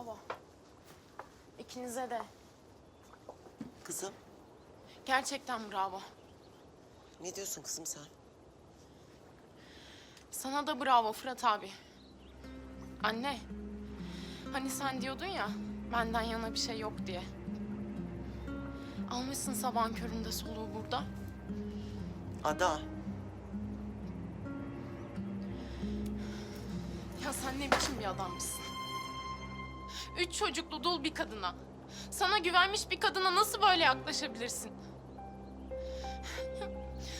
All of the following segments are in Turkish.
Bravo. İkinize de. Kızım, Gerçekten bravo. ne diyorsun kızım sen? Sana da bravo Fırat abi. Anne. Hani sen diyordun ya benden yana bir şey yok diye. Almışsın sabahın köründe soluğu burada. Ada, Ya sen ne biçim bir adammışsın? Üç çocuklu dul bir kadına. Sana güvenmiş bir kadına nasıl böyle yaklaşabilirsin?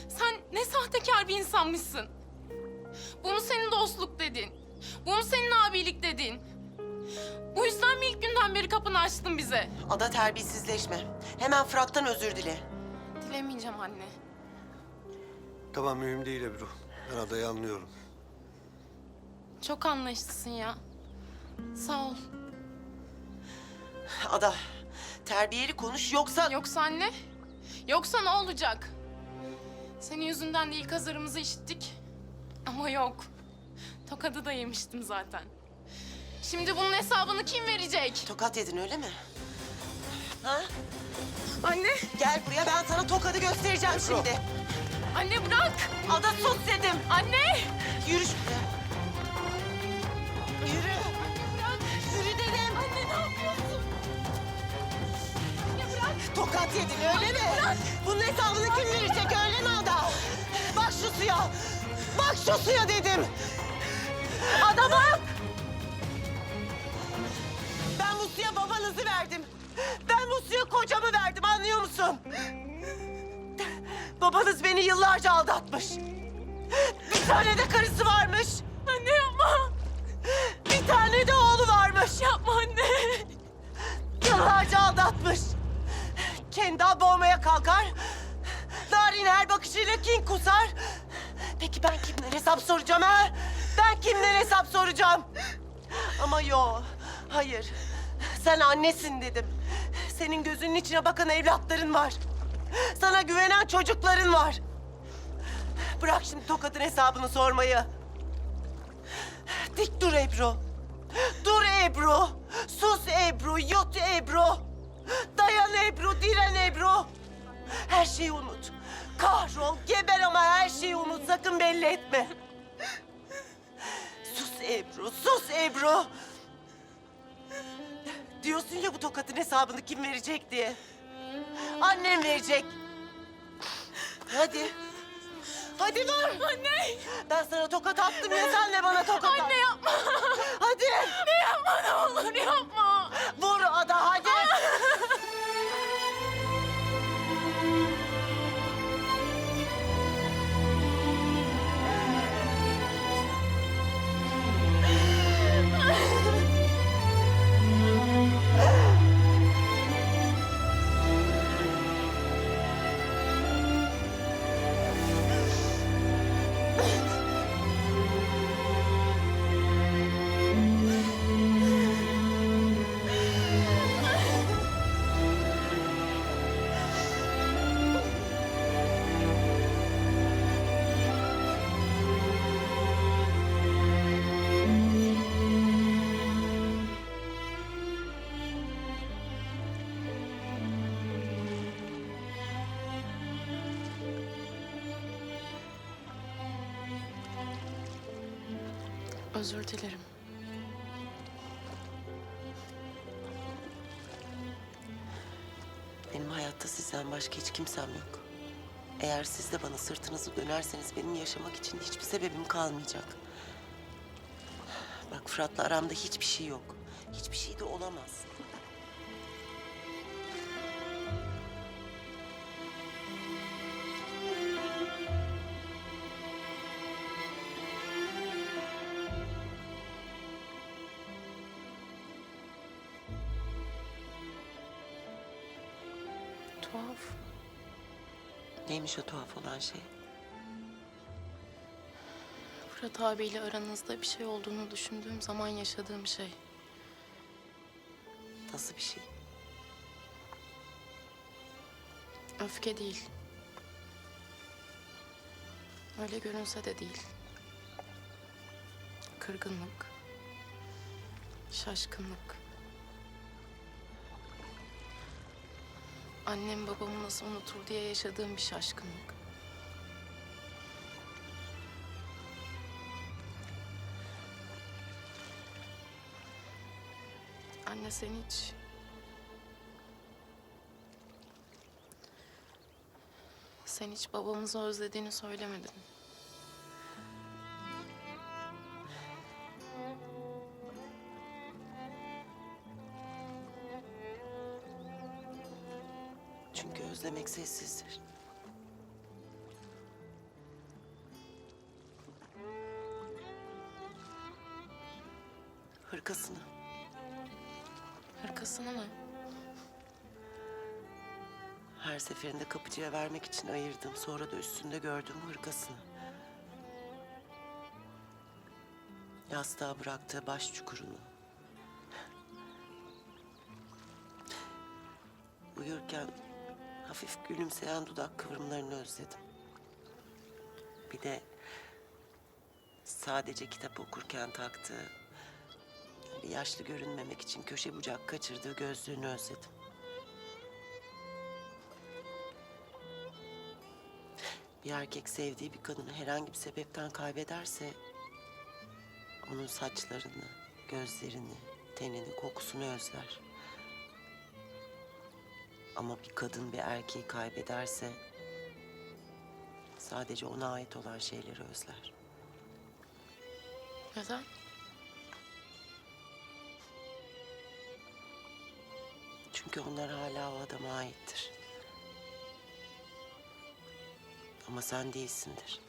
Sen ne sahtekar bir insanmışsın. Bu mu senin dostluk dediğin? Bu mu senin abilik dediğin? Bu yüzden mi ilk günden beri kapını açtın bize? Ada terbiyesizleşme. Hemen Fırat'tan özür dile. Dilemeyeceğim anne. Tamam mühim değil Ebru. Ben adayı anlıyorum. Çok anlayışlısın ya. Sağ ol. Ada, terbiyeli konuş yoksa... Yoksa anne? Yoksa ne olacak? Senin yüzünden de ilk hazırımızı işittik. Ama yok. Tokadı da yemiştim zaten. Şimdi bunun hesabını kim verecek? Tokat yedin öyle mi? Ha? Anne! Gel buraya ben sana tokadı göstereceğim şimdi. Anne bırak! Ada sus dedim. Anne! Yürü şuraya. Tokat yedin öyle mi? Bunun hesabını kim verecek öyle mi Ada? Bak şu suya. Bak şu suya dedim. Ada bak. Ben bu suya babanızı verdim. Ben bu suya kocamı verdim anlıyor musun? Babanız beni yıllarca aldatmış. Bir tane de karısı varmış. Anne yapma! Bir tane de oğlu varmış. Yapma anne! Yıllarca aldatmış. Kendi boğmaya kalkar. Narin her bakışıyla kin kusar. Peki ben kimden hesap soracağım ha? Ben kimden hesap soracağım? Ama yo, hayır. Sen annesin dedim. Senin gözünün içine bakan evlatların var. Sana güvenen çocukların var. Bırak şimdi tokatın hesabını sormayı. Dik dur Ebru. Dur Ebru. Sus Ebru. Yut Ebru. Dayan Ebru. Diren Ebru. Her şeyi unut. Kahrol, geber ama her şeyi unut. Sakın belli etme. Sus Ebru. Sus Ebru. Diyorsun ya bu tokatın hesabını kim verecek diye. Annem verecek. Hadi. Hadi dur. Anne! Ben sana tokat attım ya sen de bana tokat at. Anne yapma! Hadi. Yapma ne olur yapma! Özür dilerim. Benim hayatta sizden başka hiç kimsem yok. Eğer siz de bana sırtınızı dönerseniz benim yaşamak için hiçbir sebebim kalmayacak. Bak Fırat'la aramda hiçbir şey yok. Hiçbir şey de olamaz. Tuhaf. Neymiş o tuhaf olan şey? Fırat abiyle aranızda bir şey olduğunu düşündüğüm zaman yaşadığım şey. Nasıl bir şey? Öfke değil. Öyle görünse de değil. Kırgınlık. Şaşkınlık. Annem babamı nasıl unutur diye yaşadığım bir şaşkınlık. Anne sen hiç... Sen hiç babamızı özlediğini söylemedin. Çünkü özlemek sessizdir. Hırkasını. Hırkasını mı? Her seferinde kapıcıya vermek için ayırdım. Sonra da üstünde gördüğüm hırkasını. Yastığa bıraktığı baş çukurunu. Uyurken hafif gülümseyen dudak kıvrımlarını özledim. Bir de sadece kitap okurken taktığı, yaşlı görünmemek için köşe bucak kaçırdığı gözlüğünü özledim. Bir erkek sevdiği bir kadını herhangi bir sebepten kaybederse... ...onun saçlarını, gözlerini, tenini, kokusunu özler. Ama bir kadın bir erkeği kaybederse... ...sadece ona ait olan şeyleri özler. Neden? Çünkü onlar hala o adama aittir. Ama sen değilsindir.